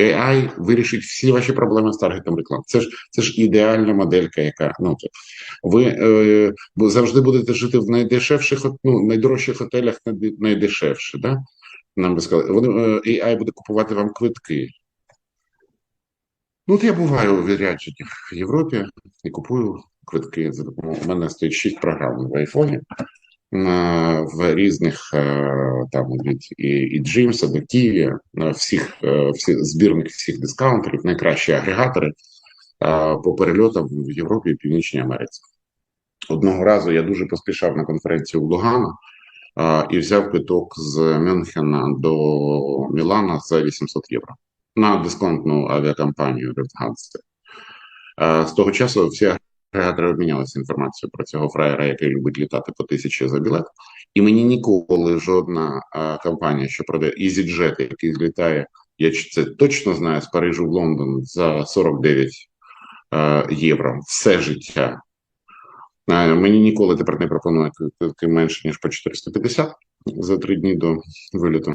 AI вирішить всі ваші проблеми з таргетом реклам. Це ж це ж ідеальна моделька, яка ну то ви е, завжди будете жити в найдешевших, ну найдорожчих готелях, найдешевше, да? Нам би сказали, вони е, AI буде купувати вам квитки. Ну, от я буваю у відрядженнях в Європі і купую квитки за допомогою. У мене стоїть шість програм в айфоні в різних е, там і, Джимса до Києва, всіх, е, всіх збірник всіх дискаунтерів, найкращі агрегатори е, по перельотам в Європі і Північній Америці. Одного разу я дуже поспішав на конференцію в Лугано е, і взяв квиток з Мюнхена до Мілана за 800 євро на дисконтну авіакомпанію. Е, З того часу всі агрегатори обмінялися інформацією про цього фраєра, який любить літати по тисячі за білет. І мені ніколи жодна е, компанія, що продає EasyJet, який злітає, я це точно знаю з Парижу в Лондон за 49 е, євро все життя. Е, Мені ніколи тепер не пропонує менше ніж по 450 за три дні до виліту.